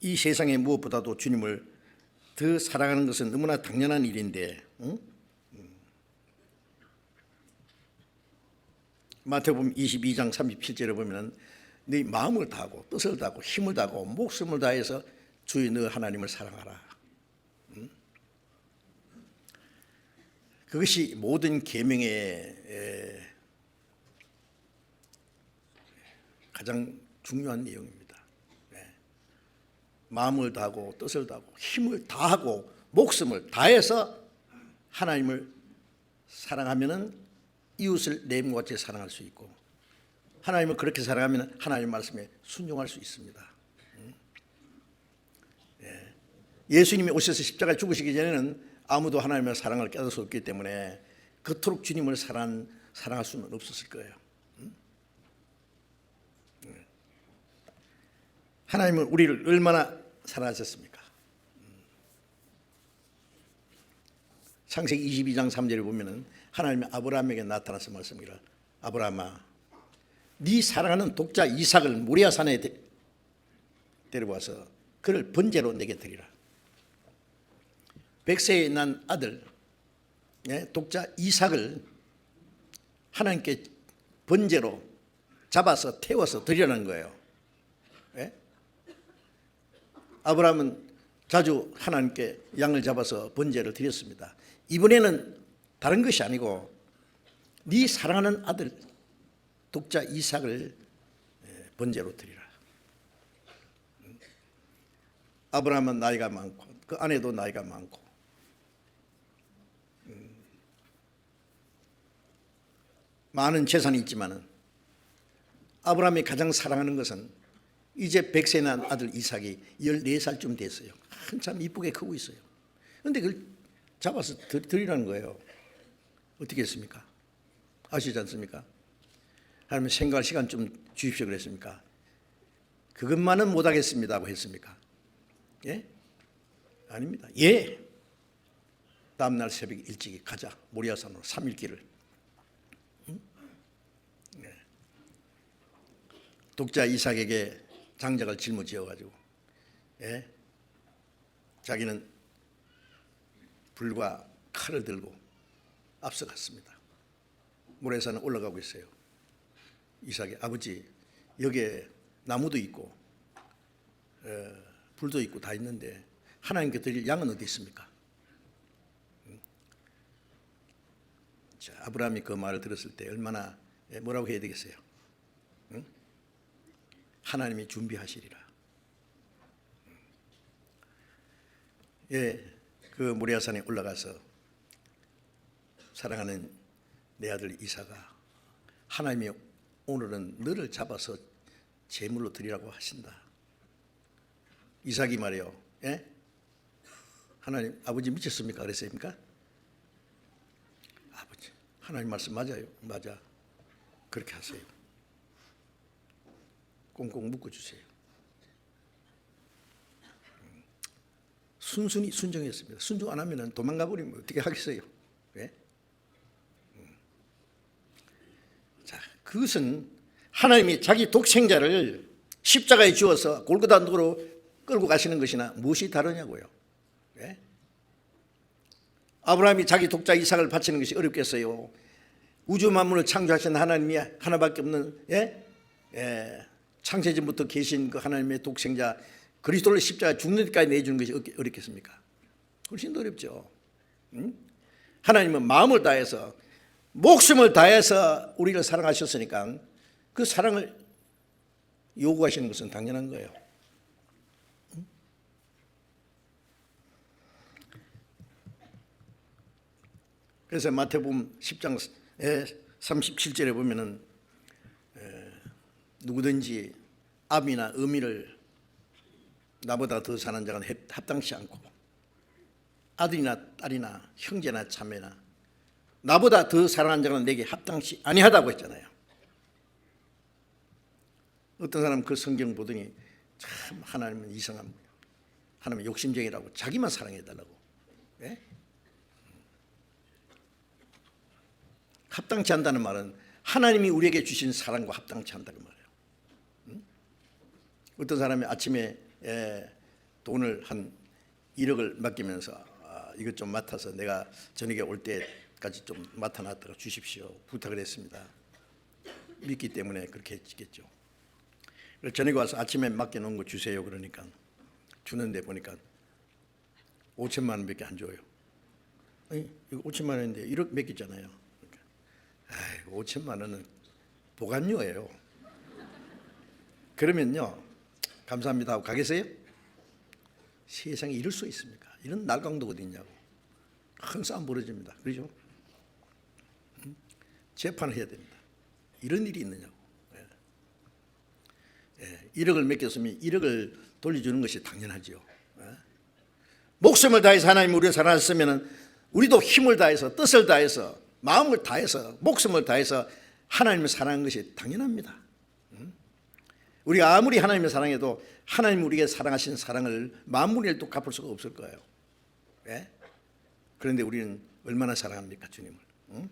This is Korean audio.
이 세상에 무엇보다도 주님을 더 사랑하는 것은 너무나 당연한 일인데 응? 음. 마태복음 22장 37절에 보면은 네 마음을 다하고 뜻을 다하고 힘을 다하고 목숨을 다해서 주의 너 하나님을 사랑하라. 응? 그것이 모든 계명의 에, 가장 중요한 내용입니다. 네. 마음을 다하고 뜻을 다하고 힘을 다하고 목숨을 다해서 하나님을 사랑하면은 이웃을 내 몸 같이 사랑할 수 있고 하나님을 그렇게 사랑하면 하나님 말씀에 순종할 수 있습니다. 음. 예. 예수님이 오셔서 십자가에 죽으시기 전에는 아무도 하나님의 사랑을 깨달을 수 없기 때문에 그토록 주님을 사랑, 사랑할 수는 없었을 거예요. 하나님은 우리를 얼마나 사랑하셨습니까? 창세기 22장 3절에 보면은 하나님이 아브라함에게 나타나서 말씀이라 아브라함아 네 사랑하는 독자 이삭을 모리아 산에 데, 데려와서 그를 번제로 내게 드리라. 백세에 난 아들 예, 독자 이삭을 하나님께 번제로 잡아서 태워서 드리라는 거예요. 예? 아브라함은 자주 하나님께 양을 잡아서 번제를 드렸습니다. 이번에는 다른 것이 아니고 네 사랑하는 아들 독자 이삭을 예, 번제로 드리라. 아브라함은 나이가 많고 그 아내도 나이가 많고 음, 많은 재산이 있지만은 아브라함이 가장 사랑하는 것은 이제 백세 난 아들 이삭이 14살쯤 됐어요. 한참 이쁘게 크고 있어요. 그런데 그걸 잡아서 드- 드리라는 거예요. 어떻게 했습니까? 아시지 않습니까? 하나님 생각할 시간 좀 주십시오 그랬습니까? 그것만은 못하겠습니다고 했습니까? 예? 아닙니다. 예. 다음날 새벽 일찍이 가자. 모리아산으로 3일 길을. 응? 네. 독자 이삭에게 장작을 짊어지어 가지고 예? 자기는 불과 칼을 들고 앞서갔습니다. 모래산에 올라가고 있어요. 이삭이 아버지 여기에 나무도 있고 어, 불도 있고 다 있는데 하나님께 드릴 양은 어디 있습니까? 음. 자, 아브라함이 그 말을 들었을 때 얼마나 예, 뭐라고 해야 되겠어요? 응? 하나님이 준비하시리라. 음. 예, 그 모리아산에 올라가서 사랑하는 내 아들 이사가 하나님이 오늘은 너를 잡아서 제물로 드리라고 하신다. 이삭이 말이요. 예? 하나님 아버지 미쳤습니까? 그랬습니까? 아버지 하나님 말씀 맞아요. 맞아. 그렇게 하세요. 꽁꽁 묶어 주세요. 음. 순순히 순종했습니다. 순종 안 하면 도망가 버리면 어떻게 하겠어요? 예? 자, 그것은 하나님이 자기 독생자를 십자가에 주어서 골고다 누로 끌고 가시는 것이나 무엇이 다르냐고요. 예? 아브라함이 자기 독자 이삭을 바치는 것이 어렵겠어요. 우주 만물을 창조하신 하나님이 하나밖에 없는 예? 예, 창세전부터 계신 그 하나님의 독생자 그리스도를 십자가 죽는 데까지 내주는 것이 어렵- 어렵겠습니까? 훨씬 더 어렵죠. 응? 하나님은 마음을 다해서 목숨을 다해서 우리를 사랑하셨으니까 그 사랑을 요구하시는 것은 당연한 거예요. 그래서 마태복음 10장 37절에 보면은 에, 누구든지 암이나 의미를 나보다 더 사는 자가 합- 합당치 않고 아들이나 딸이나 형제나 자매나 나보다 더 사랑하는 자는 내게 합당치 아니하다고 했잖아요. 어떤 사람 그 성경 보더니 참 하나님은 이상한. 하나님은 욕심쟁이라고 자기만 사랑해 달라고. 예? 합당치 않다는 말은 하나님이 우리에게 주신 사랑과 합당치 말이에요. 응? 어떤 사람이 아침에 에, 돈을 한 1억을 맡기면서 아, 이것 좀 맡아서 내가 저녁에 올 때까지 좀 맡아놨다가 주십시오 부탁을 했습니다. 믿기 때문에 그렇게 했겠죠. 그래서 저녁에 와서 아침에 맡겨놓은 거 주세요 그러니까 주는데 보니까 5천만 원밖에 안 줘요. 아니 이거 5천만 원인데 1억 맡겼잖아요. 그러니까, 아이 5천만 원은 보관료예요. 그러면요 감사합니다 하고 가겠어요? 세상에 이럴 수 있습니까? 이런 날강도 어디 있냐고 큰 싸움 벌어집니다. 그렇죠? 음? 재판을 해야 됩니다. 이런 일이 있느냐고. 예. 예, 1억을 맡겼으면 1억을 돌려주는 것이 당연하지요. 예. 목숨을 다해서 하나님 우리를 사랑하셨으면 우리도 힘을 다해서 뜻을 다해서 마음을 다해서 목숨을 다해서 하나님을 사랑하는 것이 당연합니다. 음? 우리가 아무리 하나님을 사랑해도 하나님 우리에게 사랑하신 사랑을 만분의 일도 갚을 수가 없을 거예요. 예? 그런데 우리는 얼마나 사랑합니까 주님을? 응?